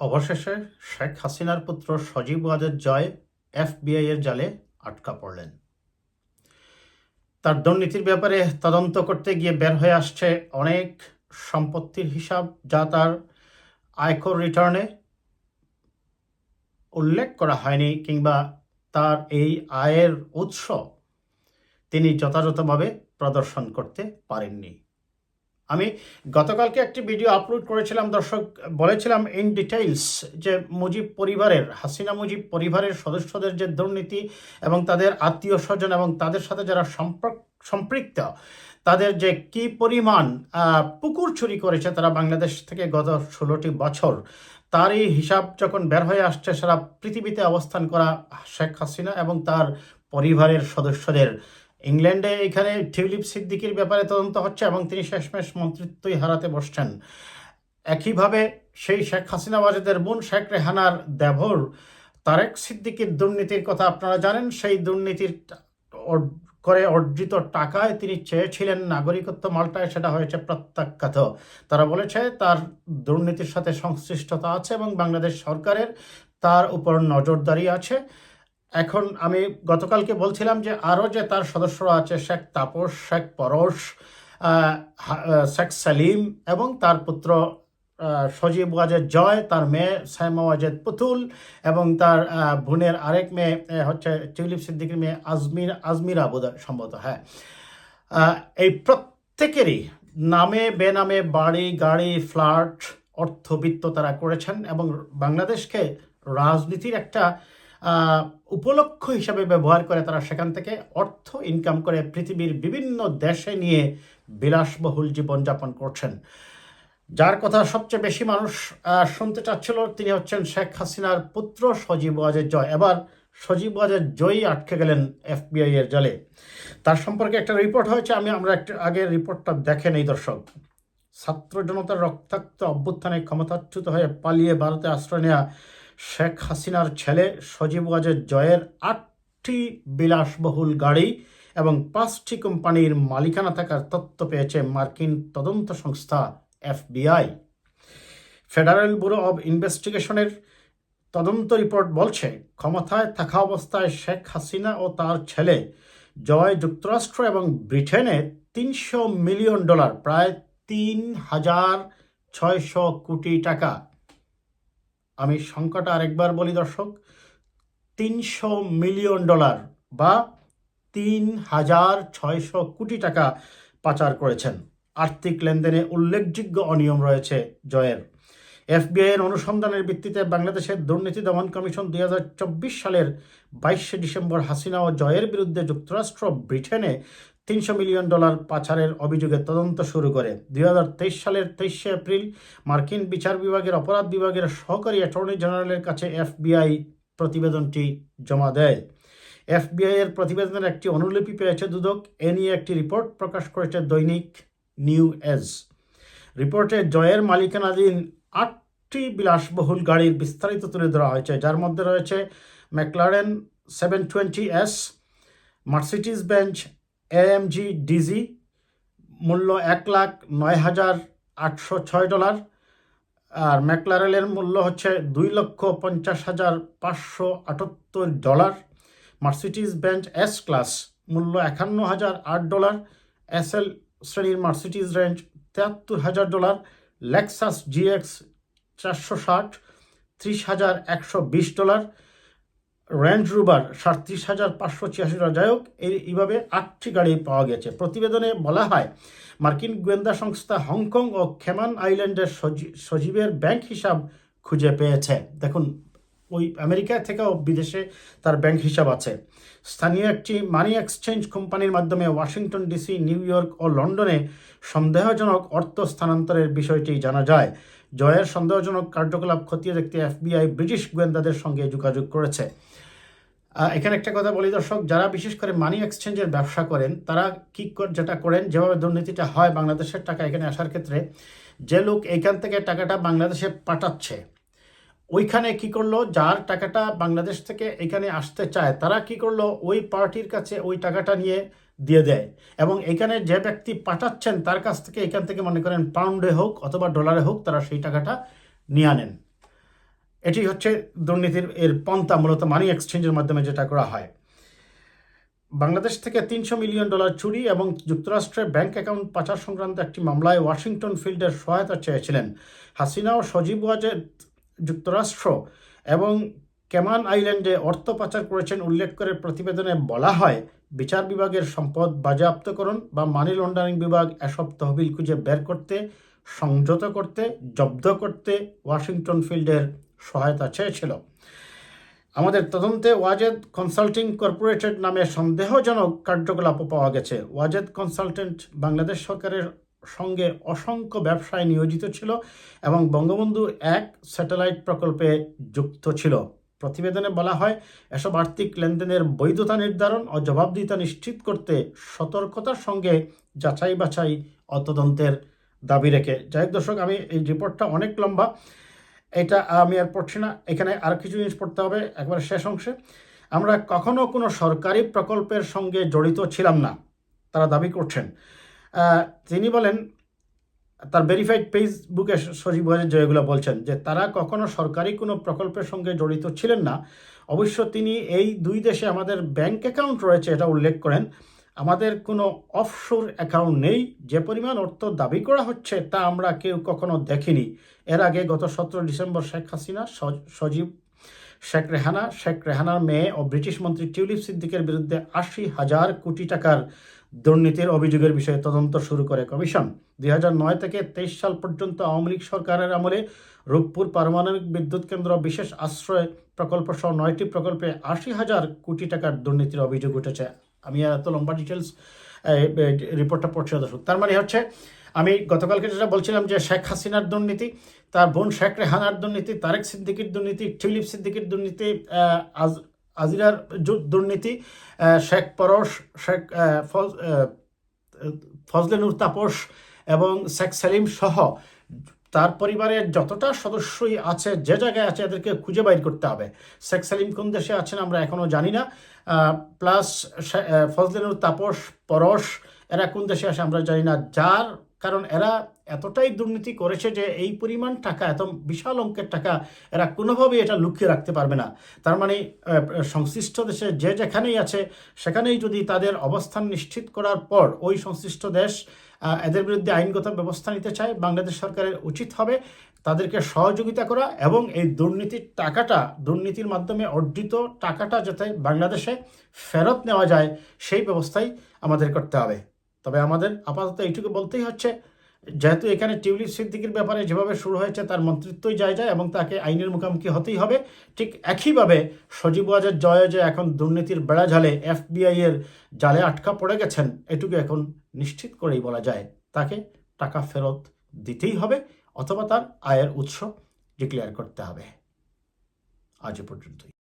অবশেষে শেখ হাসিনার পুত্র সজীব ওয়াজেদ জয় এফবিআই এর জালে আটকা পড়লেন। তার দুর্নীতির ব্যাপারে তদন্ত করতে গিয়ে বের হয়ে আসছে অনেক সম্পত্তির হিসাব যা তার আয়কর রিটার্নে উল্লেখ করা হয়নি কিংবা তার এই আয়ের উৎস তিনি যথাযথভাবে প্রদর্শন করতে পারেননি। আমি গতকালকে একটি ভিডিও আপলোড করেছিলাম, দর্শক বলেছিলাম ইন ডিটেইলস যে মুজিব পরিবারের, হাসিনা মুজিব পরিবারের সদস্যদের যে দুর্নীতি এবং তাদের আত্মীয় স্বজন এবং তাদের সাথে যারা সম্পর্ক, সম্পৃক্ত, তাদের যে কি পরিমাণ পুকুর চুরি করেছে তারা বাংলাদেশ থেকে গত ষোলোটি বছর, তারই হিসাব যখন বের হয়ে আসছে সারা পৃথিবীতে অবস্থান করা শেখ হাসিনা এবং তার পরিবারের সদস্যদের। ইংল্যান্ডে এখানে টিউলিপ সিদ্দিকির ব্যাপারে তদন্ত হচ্ছে এবং তিনি শেষমেশ মন্ত্রিত্বই হারাতে বসছেন। একইভাবে সেই শেখ হাসিনা ওয়াজেদের বোন শেখ রেহানার দেভর তারেক সিদ্দিকির দুর্নীতির কথা আপনারা জানেন, সেই দুর্নীতির করে অর্জিত টাকায় তিনি চেয়েছিলেন নাগরিকত্ব মাল্টায়, সেটা হয়েছে প্রত্যাখ্যাত। তারা বলেছে তার দুর্নীতির সাথে সংশ্লিষ্টতা আছে এবং বাংলাদেশ সরকারের তার উপর নজরদারি আছে। এখন আমি গতকালকে বলছিলাম যে আরও যে তার সদস্যরা আছে, শেখ তাপস, শেখ পরশ শেখ সালিম এবং তার পুত্র সজীব ওয়াজেদ জয়, তার মেয়ে সাইমা ওয়াজেদ পুতুল এবং তার বোনের আরেক মেয়ে হচ্ছে টিউলিপ সিদ্দিকের মেয়ে আজমির, আজমিরা হয় সম্ভবত হ্যাঁ। এই প্রত্যেকেরই নামে, বেনামে বাড়ি, গাড়ি, ফ্ল্যাট, অর্থবিত্ত তারা করেছেন এবং বাংলাদেশকে রাজনীতির একটা উপলক্ষ হিসাবে ব্যবহার করে তারা সেখান থেকে অর্থ ইনকাম করে পৃথিবীর বিভিন্ন দেশে নিয়ে বিলাসবহুল জীবনযাপন করছেন। যার কথা সবচেয়ে বেশি মানুষ শুনতে চাচ্ছিল তিনি হচ্ছেন শেখ হাসিনার পুত্র সজীব ওয়াজেদ জয়। এবার সজীব ওয়াজেদ জয়ী আটকে গেলেন এফবিআই এর জালে। তার সম্পর্কে একটা রিপোর্ট হয়েছে, আমি, আমরা একটু আগে রিপোর্টটা দেখেন এই দর্শক। ছাত্র জনতার রক্তাক্ত অভ্যুত্থানে ক্ষমতাচ্যুত হয়ে পালিয়ে ভারতে আশ্রয় নেওয়া শেখ হাসিনার ছেলে সজীব ওয়াজেদ জয়ের আটটি বিলাসবহুল গাড়ি এবং পাঁচটি কোম্পানির মালিকানা থাকার তথ্য পেয়েছে মার্কিন তদন্ত সংস্থা এফবিআই। ফেডারেল ব্যুরো অব ইনভেস্টিগেশনের তদন্ত রিপোর্ট বলছে, ক্ষমতায় থাকা অবস্থায় শেখ হাসিনা ও তার ছেলে জয় যুক্তরাষ্ট্র এবং ব্রিটেনে তিনশো মিলিয়ন ডলার, প্রায় তিন হাজার ছয়শো কোটি টাকা আমি সংখ্যাটা আরেকবার বলি দর্শক, তিনশো মিলিয়ন ডলার বা তিন হাজার ছয়শো কোটি টাকা পাচার করেছেন। আর্থিক লেনদেনে উল্লেখযোগ্য অনিয়ম রয়েছে জয়ের। এফবিআই এর অনুসন্ধানের ভিত্তিতে বাংলাদেশের দুর্নীতি দমন কমিশন দুই হাজার চব্বিশ সালের বাইশে ডিসেম্বর হাসিনা ও জয়ের বিরুদ্ধে যুক্তরাষ্ট্র ব্রিটেনে তিনশো মিলিয়ন ডলার পাচারের অভিযোগে তদন্ত শুরু করে। দুই হাজার তেইশ সালের তেইশে এপ্রিল মার্কিন বিচার বিভাগের অপরাধ বিভাগের সহকারী অ্যাটর্নি জেনারেলের কাছে এফবিআই প্রতিবেদনটি জমা দেয়। এফবিআই এর প্রতিবেদনের একটি অনুলিপি পেয়েছে দুদক। এ নিয়ে একটি রিপোর্ট প্রকাশ করেছে দৈনিক নিউ এজ। রিপোর্টে জয়ের মালিকানাধীন আটটি বিলাসবহুল গাড়ির বিস্তারিত তুলে ধরা হয়েছে, যার মধ্যে রয়েছে McLaren seven twenty S, Mercedes Benz AMG DG মূল্য এক লাখ নয় হাজার আটশো ছয় ডলার। আর ম্যাকলারেলের মূল্য হচ্ছে দুই লক্ষ পঞ্চাশ হাজার পাঁচশো আটাত্তর dollar. Mercedes Benz S class, মূল্য একান্ন হাজার আট ডলার। এস এল শ্রেণির মার্সিডিজ রেঞ্জ তেহাত্তর হাজার ডলার। লেক্সাস জিএক্স চারশো ষাট, ত্রিশ হাজার একশো বিশ ডলার। রেঞ্জ রুবার সাতত্রিশ হাজার পাঁচশো ছিয়াশি ডলার যাই হোক এই এইভাবে আটটি গাড়ি পাওয়া গেছে। প্রতিবেদনে বলা হয়, মার্কিন গোয়েন্দা সংস্থা হংকং ও খেমান আইল্যান্ডের সজী- সজীবের ব্যাংক হিসাব খুঁজে পেয়েছে। দেখুন, ওই আমেরিকা থেকেও বিদেশে তার ব্যাংক হিসাব আছে। স্থানীয় একটি মানি এক্সচেঞ্জ কোম্পানির মাধ্যমে ওয়াশিংটন ডিসি, নিউ ইয়র্ক ও লন্ডনে সন্দেহজনক অর্থ স্থানান্তরের বিষয়টি জানা যায়। জয়ের সন্দেহজনক কার্যকলাপ খতিয়ে দেখতে এফবিআই ব্রিটিশ গোয়েন্দাদের সঙ্গে যোগাযোগ করেছে। এখানে একটা কথা বলি, দর্শক, যারা বিশেষ করে মানি এক্সচেঞ্জের ব্যবসা করেন, তারা কি কর- যেটা করেন, যেভাবে দুর্নীতিটা হয় বাংলাদেশের টাকা এখানে আসার ক্ষেত্রে, যে লোক এইখান থেকে টাকাটা বাংলাদেশে পাঠাচ্ছে, ওইখানে কি করল, যার টাকাটা বাংলাদেশ থেকে এখানে আসতে চায়, তারা কি করল, ওই পার্টির কাছে ওই টাকাটা নিয়ে দিয়ে দেয় এবং এখানে যে ব্যক্তি পাঠাচ্ছেন, তার কাছ থেকে এখান থেকে মনে করেন পাউন্ডে হোক অথবা ডলারে হোক, তারা সেই টাকাটা নিয়ে আনেন। এটি হচ্ছে দুর্নীতির, এর পন্থা মূলত মানি এক্সচেঞ্জের মাধ্যমে যেটা করা হয়। বাংলাদেশ থেকে তিনশো মিলিয়ন ডলার চুরি এবং যুক্তরাষ্ট্রে ব্যাংক অ্যাকাউন্ট পাচার সংক্রান্ত একটি মামলায় ওয়াশিংটন ফিল্ডের সহায়তা চেয়েছিলেন হাসিনা ও সজীব ওয়াজেদ যুক্তরাষ্ট্র এবং ক্যামান আইল্যান্ডে অর্থ পাচার করেছেন উল্লেখ করে প্রতিবেদনে বলা হয়, বিচার বিভাগের সম্পদ বাজেয়াপ্তকরণ বা মানি লন্ডারিং বিভাগ এসব তহবিল খুঁজে বের করতে, সংযত করতে, জব্দ করতে ওয়াশিংটন ফিল্ডের সহায়তা চেয়েছিল। আমাদের তদন্তে ওয়াজেদ কনসাল্টিং কর্পোরেটেড নামে সন্দেহজনক কার্যকলাপও পাওয়া গেছে। ওয়াজেদ কনসালটেন্ট বাংলাদেশ সরকারের সঙ্গে অসংখ্য ব্যবসায় নিয়োজিত ছিল এবং বঙ্গবন্ধু এক স্যাটেলাইট প্রকল্পে যুক্ত ছিল। প্রতিবেদনে বলা হয়, এসব আর্থিক লেনদেনের বৈধতা নির্ধারণ ও জবাবদিহিতা নিশ্চিত করতে সতর্কতার সঙ্গে যাচাই বাছাই ও তদন্তের দাবি রেখে। যাই দর্শক, আমি এই রিপোর্টটা অনেক লম্বা। এটা আমি আর পড়ছি না। এখানে আর কিছু জিনিস পড়তে হবে, একবার শেষ অংশে। আমরা কখনো কোনো সরকারি প্রকল্পের সঙ্গে জড়িত ছিলাম না, তারা দাবি করছেন। তিনি বলেন, তার ভেরিফাইড ফেসবুকে সজীব ওয়াজেদ জয়গুলো বলছেন যে, তারা কখনো সরকারি কোনো প্রকল্পের সঙ্গে জড়িত ছিলেন না। অবশ্য তিনি এই দুই দেশে আমাদের ব্যাংক অ্যাকাউন্ট রয়েছে, এটা উল্লেখ করেন। আমাদের কোনো অফশোর অ্যাকাউন্ট নেই। যে পরিমাণ অর্থ দাবি করা হচ্ছে তা আমরা কেউ কখনো দেখিনি। এর আগে গত সতেরো ডিসেম্বর শেখ হাসিনা সজ- সজীব শেখ রেহানা, শেখ রেহানার মেয়ে ও ব্রিটিশ মন্ত্রী টিউলিপ সিদ্দিকের বিরুদ্ধে আশি হাজার কোটি টাকার দুর্নীতির অভিযোগের বিষয়ে তদন্ত শুরু করে কমিশন। দুই নয় থেকে তেইশ সাল পর্যন্ত আওয়ামী লীগ সরকারের আমলে রূপপুর পারমাণবিক বিদ্যুৎ কেন্দ্র বিশেষ আশ্রয় প্রকল্প সহ নয়টি প্রকল্পে আশি হাজার কোটি টাকার দুর্নীতির অভিযোগ উঠেছে। আমি আর এত লম্বা ডিটেলস রিপোর্টটা পড়ছি দর্শক তার মানে হচ্ছে, আমি গতকালকে যেটা বলছিলাম যে শেখ হাসিনার দুর্নীতি, তার বোন শেখ রেহানার দুর্নীতি, তারেক সিদ্দিকির দুর্নীতি, টিউলিপ সিদ্দিকির দুর্নীতি আজ, আজিরার দুর্নীতি শেখ পরশ, শেখ ফজলে নূর তাপস এবং শেখ সেলিম সহ তার পরিবারের যতটা সদস্যই আছে, যে জায়গায় আছে, এদেরকে খুঁজে বাইর করতে হবে। শেখ সালিম কোন দেশে আছেন আমরা এখনও জানি না। প্লাস ফজলেনুর তাপস, পরশ, এরা কোন দেশে আছে আমরা জানি না। যার কারণ এরা এতটাই দুর্নীতি করেছে যে এই পরিমাণ টাকা, এত বিশাল অঙ্কের টাকা এরা কোনোভাবেই এটা লুকিয়ে রাখতে পারবে না। তার মানে সংশ্লিষ্ট দেশে যে যেখানেই আছে, সেখানেই যদি তাদের অবস্থান নিশ্চিত করার পর ওই সংশ্লিষ্ট দেশ এদের বিরুদ্ধে আইনগত ব্যবস্থা নিতে চায়, বাংলাদেশ সরকারের উচিত হবে তাদেরকে সহযোগিতা করা এবং এই দুর্নীতির টাকাটা, দুর্নীতির মাধ্যমে অর্জিত টাকাটা যাতে বাংলাদেশে ফেরত নেওয়া যায়, সেই ব্যবস্থাই আমাদের করতে হবে। তবে আমাদের আপাতত এইটুকু বলতেই হচ্ছে, যেহেতু এখানে টিউলিপ সিদ্দিকির ব্যাপারে যেভাবে শুরু হয়েছে তার মন্ত্রিত্বই যায় যায় এবং তাকে আইনের মুখোমুখি হতেই হবে। ঠিক একইভাবে সজীব ওয়াজের জয় যে এখন দুর্নীতির বেড়া ঝালে এফবিআই এর জালে আটকা পড়ে গেছেন, এটুকু এখন নিশ্চিত করেই বলা যায়। তাকে টাকা ফেরত দিতেই হবে অথবা তার আয়ের উৎস ডিক্লেয়ার করতে হবে। আজ পর্যন্তই।